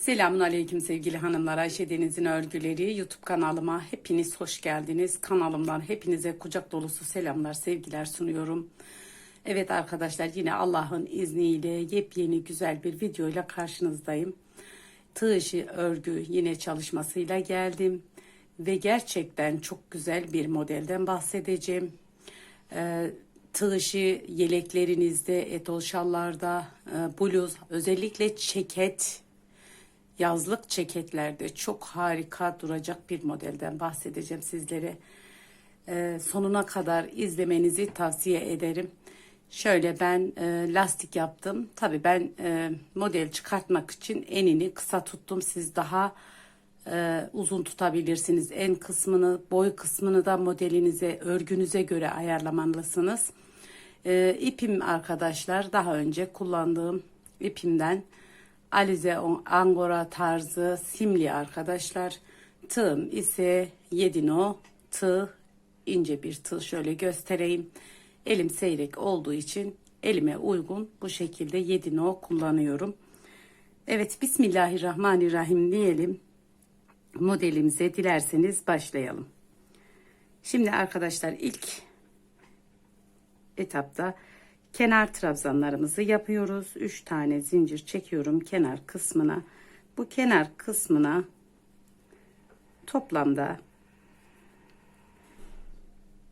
Selamun Aleyküm sevgili hanımlar. Ayşe Deniz'in örgüleri YouTube kanalıma hepiniz hoş geldiniz. Kanalımdan hepinize kucak dolusu selamlar, sevgiler sunuyorum. Evet arkadaşlar yine Allah'ın izniyle yepyeni güzel bir videoyla karşınızdayım. Tığ işi örgü yine çalışmasıyla geldim. Ve gerçekten çok güzel bir modelden bahsedeceğim. Ee, tığ işi yeleklerinizde, etol şallarda, e, bluz, özellikle ceket yazlık ceketlerde çok harika duracak bir modelden bahsedeceğim sizlere. Ee, sonuna kadar izlemenizi tavsiye ederim. Şöyle ben e, lastik yaptım. Tabii ben e, model çıkartmak için enini kısa tuttum. Siz daha e, uzun tutabilirsiniz. En kısmını, boy kısmını da modelinize, örgünüze göre ayarlamalısınız. E, ipim arkadaşlar daha önce kullandığım ipimden Alize Angora tarzı simli arkadaşlar. Tığım ise 7 no tığ ince bir tığ şöyle göstereyim. Elim seyrek olduğu için elime uygun bu şekilde 7 no kullanıyorum. Evet Bismillahirrahmanirrahim diyelim. Modelimize dilerseniz başlayalım. Şimdi arkadaşlar ilk etapta kenar trabzanlarımızı yapıyoruz. 3 tane zincir çekiyorum kenar kısmına. Bu kenar kısmına toplamda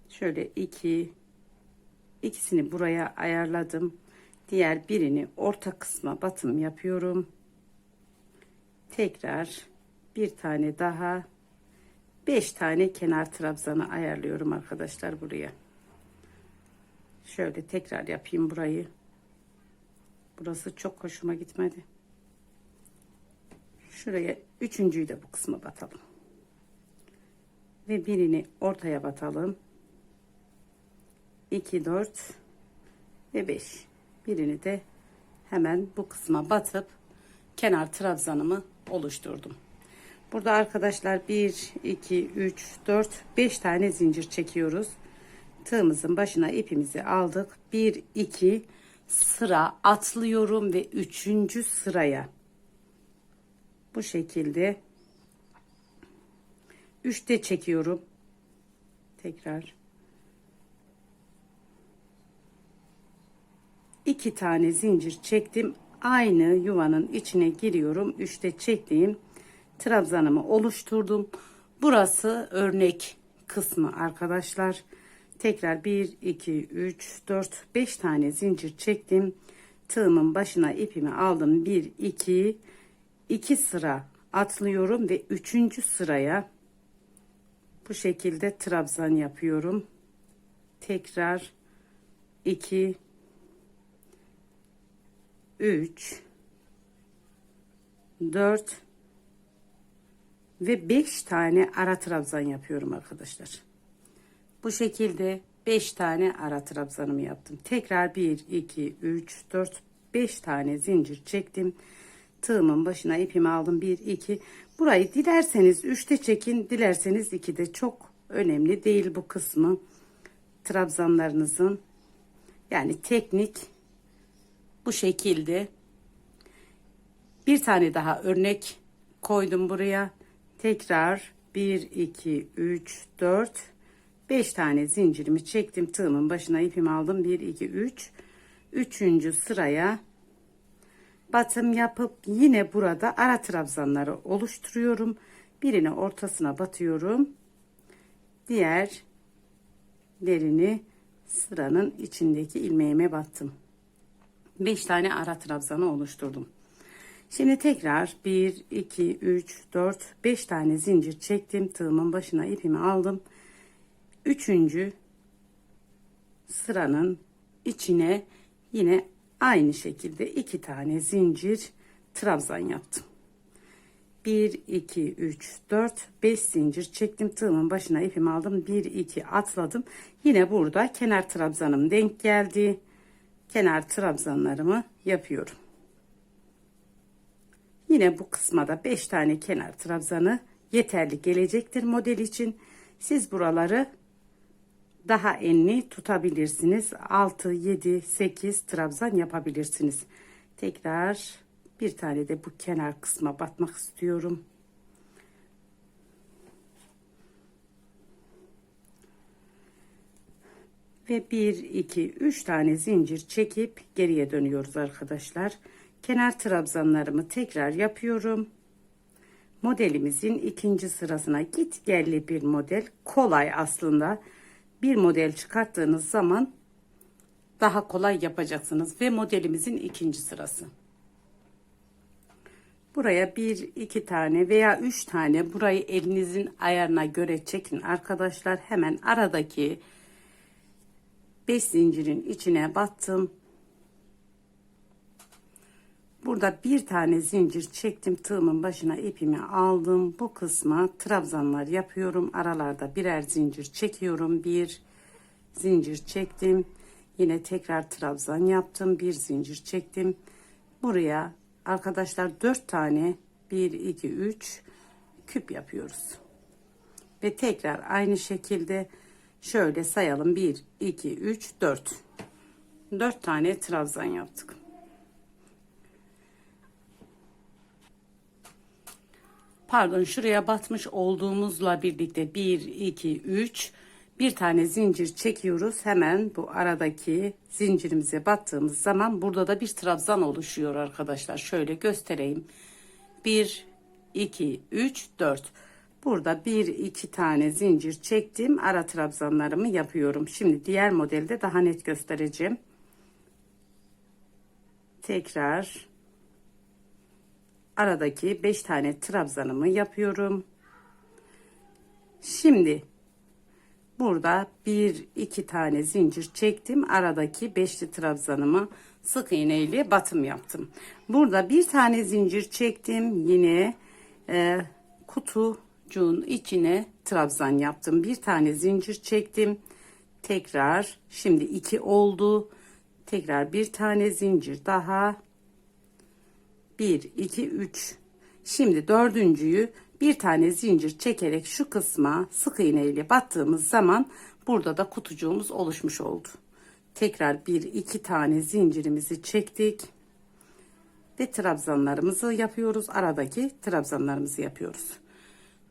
şöyle 2 ikisini buraya ayarladım. Diğer birini orta kısma batım yapıyorum. Tekrar bir tane daha 5 tane kenar trabzanı ayarlıyorum arkadaşlar buraya. Şöyle tekrar yapayım burayı. Burası çok hoşuma gitmedi. Şuraya üçüncüyü de bu kısma batalım. Ve birini ortaya batalım. 2, 4 ve 5. Birini de hemen bu kısma batıp kenar trabzanımı oluşturdum. Burada arkadaşlar 1, 2, 3, 4, 5 tane zincir çekiyoruz tığımızın başına ipimizi aldık. 1 2 sıra atlıyorum ve 3. sıraya bu şekilde 3'te çekiyorum. Tekrar 2 tane zincir çektim. Aynı yuvanın içine giriyorum. 3'te çektiğim trabzanımı oluşturdum. Burası örnek kısmı arkadaşlar. Tekrar 1, 2, 3, 4, 5 tane zincir çektim. Tığımın başına ipimi aldım. 1, 2, 2 sıra atlıyorum ve 3. sıraya bu şekilde trabzan yapıyorum. Tekrar 2, 3, 4 ve 5 tane ara trabzan yapıyorum arkadaşlar. Bu şekilde 5 tane ara trabzanımı yaptım. Tekrar 1, 2, 3, 4, 5 tane zincir çektim. Tığımın başına ipimi aldım. 1, 2. Burayı dilerseniz 3'te çekin. Dilerseniz 2'de çok önemli değil bu kısmı. Trabzanlarınızın yani teknik bu şekilde. Bir tane daha örnek koydum buraya. Tekrar 1, 2, 3, 4, 5 tane zincirimi çektim tığımın başına ipimi aldım. 1 2 3 üçüncü sıraya batım yapıp yine burada ara trabzanları oluşturuyorum. Birini ortasına batıyorum. Diğer derini sıranın içindeki ilmeğime battım. 5 tane ara trabzanı oluşturdum. Şimdi tekrar 1, 2, 3, 4, 5 tane zincir çektim. Tığımın başına ipimi aldım üçüncü sıranın içine yine aynı şekilde iki tane zincir trabzan yaptım. 1 2 3 4 5 zincir çektim. Tığımın başına ipimi aldım. 1 2 atladım. Yine burada kenar trabzanım denk geldi. Kenar trabzanlarımı yapıyorum. Yine bu kısma da 5 tane kenar trabzanı yeterli gelecektir model için. Siz buraları daha enli tutabilirsiniz. 6, 7, 8 trabzan yapabilirsiniz. Tekrar Bir tane de bu kenar kısma batmak istiyorum. Ve 1, 2, 3 tane zincir çekip geriye dönüyoruz arkadaşlar. Kenar trabzanlarımı tekrar yapıyorum. Modelimizin ikinci sırasına git gelli bir model. Kolay aslında. Bir model çıkarttığınız zaman daha kolay yapacaksınız. Ve modelimizin ikinci sırası. Buraya bir iki tane veya üç tane burayı elinizin ayarına göre çekin arkadaşlar. Hemen aradaki 5 zincirin içine battım. Burada bir tane zincir çektim. Tığımın başına ipimi aldım. Bu kısma trabzanlar yapıyorum. Aralarda birer zincir çekiyorum. Bir zincir çektim. Yine tekrar trabzan yaptım. Bir zincir çektim. Buraya arkadaşlar 4 tane 1 2 3 küp yapıyoruz. Ve tekrar aynı şekilde Şöyle sayalım. 1, 2, 3, 4. 4 tane trabzan yaptık. Pardon şuraya batmış olduğumuzla birlikte 1, 2, 3 bir tane zincir çekiyoruz. Hemen bu aradaki zincirimize battığımız zaman burada da bir trabzan oluşuyor arkadaşlar. Şöyle göstereyim. 1, 2, 3, 4. Burada bir iki tane zincir çektim. Ara trabzanlarımı yapıyorum. Şimdi diğer modelde daha net göstereceğim. Tekrar aradaki 5 tane trabzanımı yapıyorum. Şimdi burada bir iki tane zincir çektim. Aradaki beşli trabzanımı sık iğne ile batım yaptım. Burada bir tane zincir çektim. Yine e, kutu cuğun içine trabzan yaptım. Bir tane zincir çektim. Tekrar şimdi iki oldu. Tekrar bir tane zincir daha. Bir, iki, üç. Şimdi dördüncüyü bir tane zincir çekerek şu kısma sık iğne ile battığımız zaman burada da kutucuğumuz oluşmuş oldu. Tekrar bir iki tane zincirimizi çektik ve trabzanlarımızı yapıyoruz. Aradaki trabzanlarımızı yapıyoruz.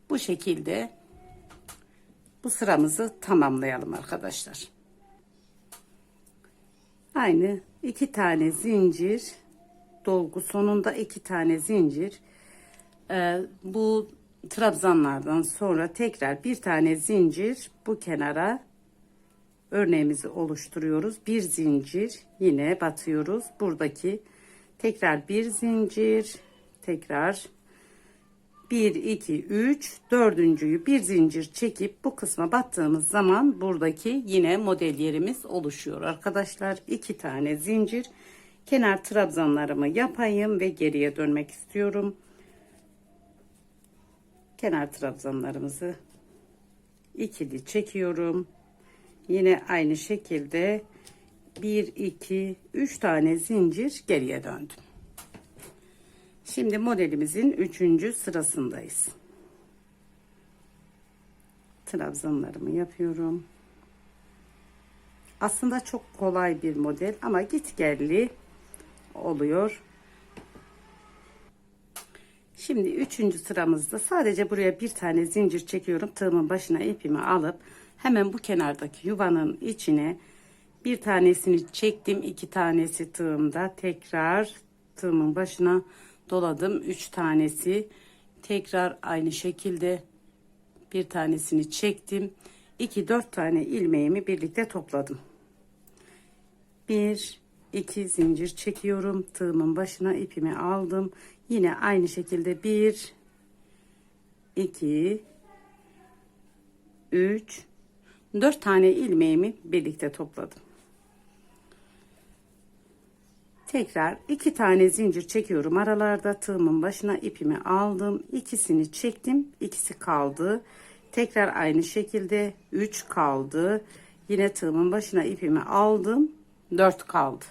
Bu şekilde bu sıramızı tamamlayalım arkadaşlar. Aynı iki tane zincir dolgu sonunda iki tane zincir ee, bu trabzanlardan sonra tekrar bir tane zincir bu kenara örneğimizi oluşturuyoruz. Bir zincir yine batıyoruz. Buradaki tekrar bir zincir tekrar 1 2 3 dördüncüyü bir zincir çekip bu kısma battığımız zaman buradaki yine model yerimiz oluşuyor arkadaşlar iki tane zincir kenar trabzanlarımı yapayım ve geriye dönmek istiyorum kenar trabzanlarımızı ikili çekiyorum yine aynı şekilde 1 2 3 tane zincir geriye döndüm Şimdi modelimizin üçüncü sırasındayız. Trabzanlarımı yapıyorum. Aslında çok kolay bir model ama git gelli oluyor. Şimdi üçüncü sıramızda sadece buraya bir tane zincir çekiyorum. Tığımın başına ipimi alıp hemen bu kenardaki yuvanın içine bir tanesini çektim. iki tanesi tığımda tekrar tığımın başına doladım. 3 tanesi tekrar aynı şekilde bir tanesini çektim. 2 4 tane ilmeğimi birlikte topladım. 1 2 zincir çekiyorum. Tığımın başına ipimi aldım. Yine aynı şekilde 1 2 3 4 tane ilmeğimi birlikte topladım. Tekrar iki tane zincir çekiyorum aralarda. Tığımın başına ipimi aldım. İkisini çektim. İkisi kaldı. Tekrar aynı şekilde 3 kaldı. Yine tığımın başına ipimi aldım. 4 kaldı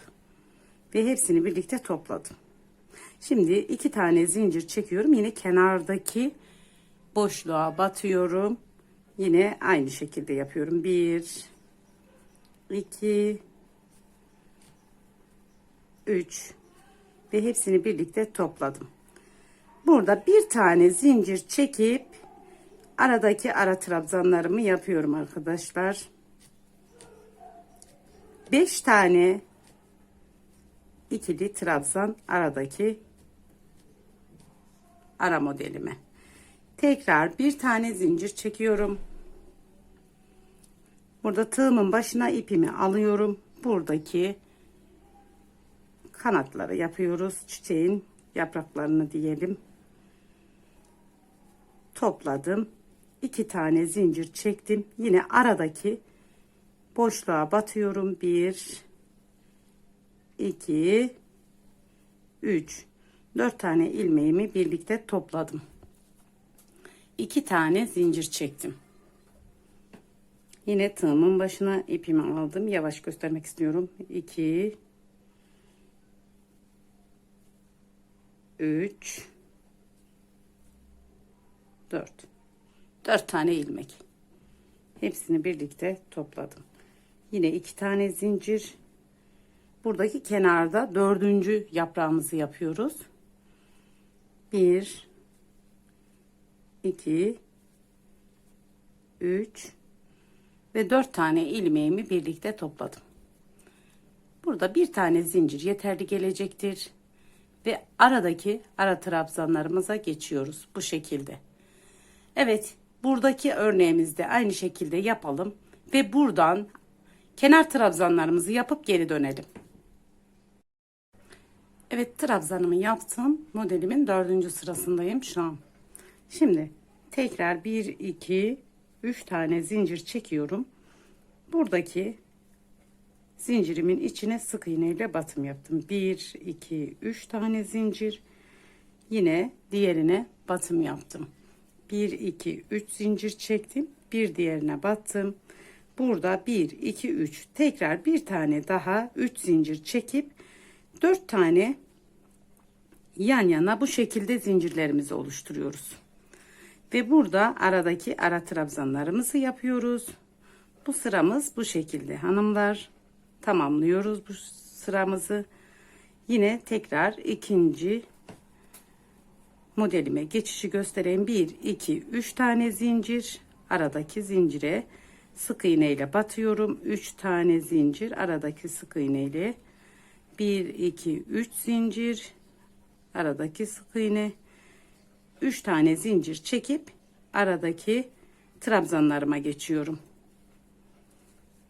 ve hepsini birlikte topladım. Şimdi iki tane zincir çekiyorum. Yine kenardaki boşluğa batıyorum. Yine aynı şekilde yapıyorum. 1 2 3 ve hepsini birlikte topladım. Burada bir tane zincir çekip aradaki ara trabzanlarımı yapıyorum arkadaşlar. 5 tane ikili trabzan aradaki ara modelime. Tekrar bir tane zincir çekiyorum. Burada tığımın başına ipimi alıyorum. Buradaki kanatları yapıyoruz. Çiçeğin yapraklarını diyelim. Topladım. iki tane zincir çektim. Yine aradaki boşluğa batıyorum. Bir, iki, üç, dört tane ilmeğimi birlikte topladım. iki tane zincir çektim. Yine tığımın başına ipimi aldım. Yavaş göstermek istiyorum. 2 3 4 4 tane ilmek. Hepsini birlikte topladım. Yine iki tane zincir. Buradaki kenarda dördüncü yaprağımızı yapıyoruz. 1 2 3 ve 4 tane ilmeğimi birlikte topladım. Burada bir tane zincir yeterli gelecektir. Ve aradaki ara trabzanlarımıza geçiyoruz bu şekilde. Evet buradaki örneğimizde aynı şekilde yapalım. Ve buradan kenar trabzanlarımızı yapıp geri dönelim. Evet trabzanımı yaptım. Modelimin dördüncü sırasındayım şu an. Şimdi tekrar 1, 2, 3 tane zincir çekiyorum. Buradaki zincirimin içine sık iğne ile batım yaptım. 1, 2, 3 tane zincir. Yine diğerine batım yaptım. 1, 2, 3 zincir çektim. Bir diğerine battım. Burada 1, 2, 3 tekrar bir tane daha 3 zincir çekip 4 tane yan yana bu şekilde zincirlerimizi oluşturuyoruz. Ve burada aradaki ara trabzanlarımızı yapıyoruz. Bu sıramız bu şekilde hanımlar. Tamamlıyoruz bu sıramızı. Yine tekrar ikinci modelime geçişi göstereyim. 1, 2, 3 tane zincir. Aradaki zincire sık iğne ile batıyorum. 3 tane zincir aradaki sık iğne ile 1, 2, 3 zincir aradaki sık iğne 3 tane zincir çekip aradaki trabzanlarıma geçiyorum.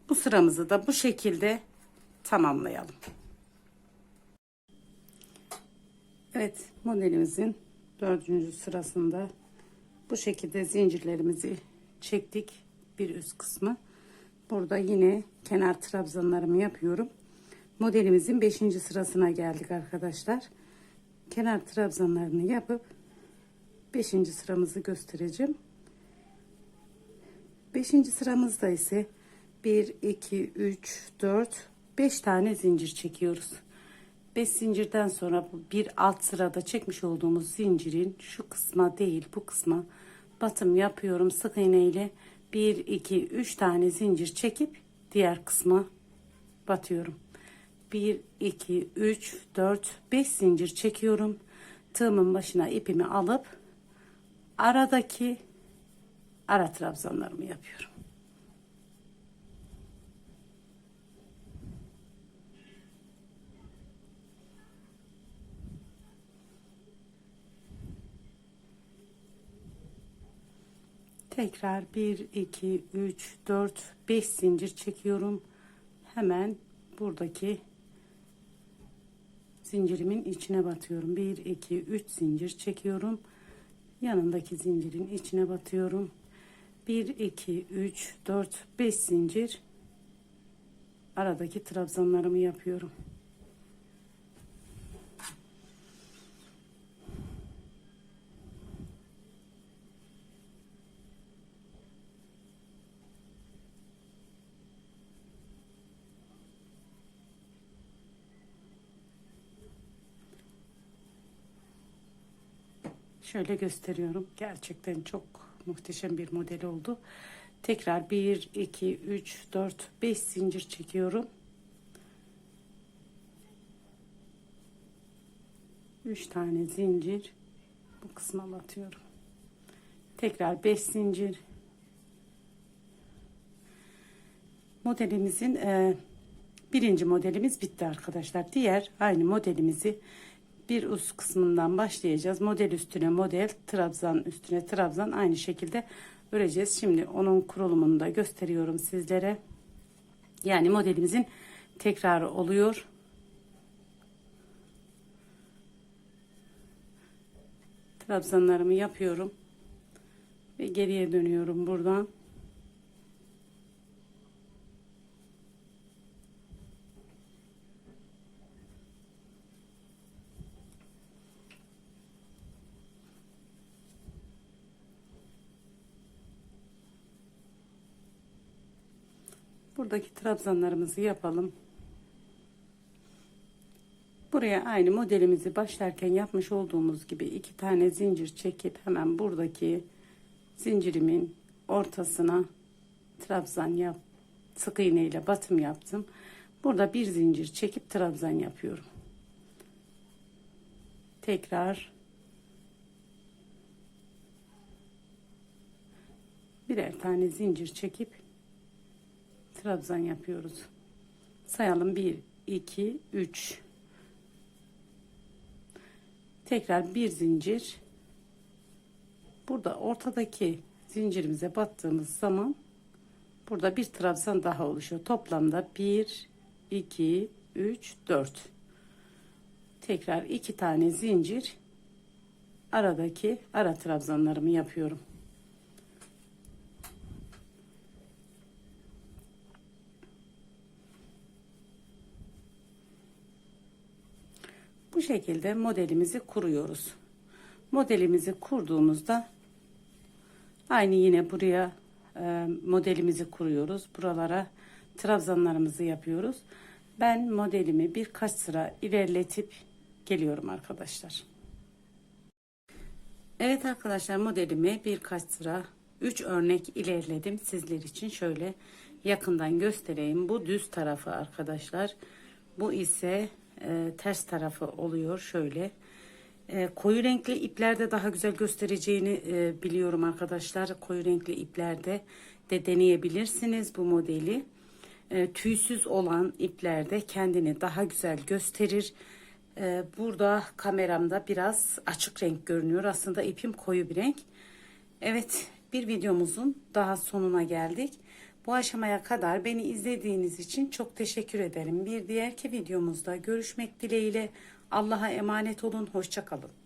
Bu sıramızı da bu şekilde tamamlayalım. Evet modelimizin dördüncü sırasında bu şekilde zincirlerimizi çektik bir üst kısmı. Burada yine kenar trabzanlarımı yapıyorum. Modelimizin beşinci sırasına geldik arkadaşlar. Kenar trabzanlarını yapıp beşinci sıramızı göstereceğim. Beşinci sıramızda ise 1, 2, 3, 4, 5 tane zincir çekiyoruz. 5 zincirden sonra bir alt sırada çekmiş olduğumuz zincirin şu kısma değil bu kısma batım yapıyorum sık iğne ile 1 2 3 tane zincir çekip diğer kısma batıyorum 1 2 3 4 5 zincir çekiyorum tığımın başına ipimi alıp aradaki ara trabzanlarımı yapıyorum Tekrar 1, 2, 3, 4, 5 zincir çekiyorum. Hemen buradaki zincirimin içine batıyorum. 1, 2, 3 zincir çekiyorum. Yanındaki zincirin içine batıyorum. 1, 2, 3, 4, 5 zincir aradaki trabzanlarımı yapıyorum. Şöyle gösteriyorum. Gerçekten çok muhteşem bir model oldu. Tekrar 1, 2, 3, 4, 5 zincir çekiyorum. 3 tane zincir bu kısma batıyorum. Tekrar 5 zincir. Modelimizin e, birinci modelimiz bitti arkadaşlar. Diğer aynı modelimizi bir üst kısmından başlayacağız. Model üstüne model, trabzan üstüne trabzan aynı şekilde öreceğiz. Şimdi onun kurulumunu da gösteriyorum sizlere. Yani modelimizin tekrarı oluyor. Trabzanlarımı yapıyorum. Ve geriye dönüyorum buradan. Buradaki trabzanlarımızı yapalım. Buraya aynı modelimizi başlarken yapmış olduğumuz gibi iki tane zincir çekip hemen buradaki zincirimin ortasına trabzan yap sık iğne ile batım yaptım. Burada bir zincir çekip trabzan yapıyorum. Tekrar birer tane zincir çekip trabzan yapıyoruz. Sayalım. 1 2 3 tekrar bir zincir. Burada ortadaki zincirimize battığımız zaman burada bir trabzan daha oluşuyor. Toplamda 1 2 3 4 tekrar iki tane zincir. Aradaki ara trabzanlarımı yapıyorum şekilde modelimizi kuruyoruz. Modelimizi kurduğumuzda aynı yine buraya e, modelimizi kuruyoruz. Buralara trabzanlarımızı yapıyoruz. Ben modelimi birkaç sıra ilerletip geliyorum arkadaşlar. Evet arkadaşlar modelimi birkaç sıra 3 örnek ilerledim sizler için şöyle yakından göstereyim. Bu düz tarafı arkadaşlar. Bu ise e, ters tarafı oluyor şöyle. E, koyu renkli iplerde daha güzel göstereceğini e, biliyorum arkadaşlar. Koyu renkli iplerde de deneyebilirsiniz bu modeli. E, tüysüz olan iplerde kendini daha güzel gösterir. E, burada kameramda biraz açık renk görünüyor. Aslında ipim koyu bir renk. Evet bir videomuzun daha sonuna geldik. Bu aşamaya kadar beni izlediğiniz için çok teşekkür ederim. Bir diğerki videomuzda görüşmek dileğiyle Allah'a emanet olun. Hoşçakalın.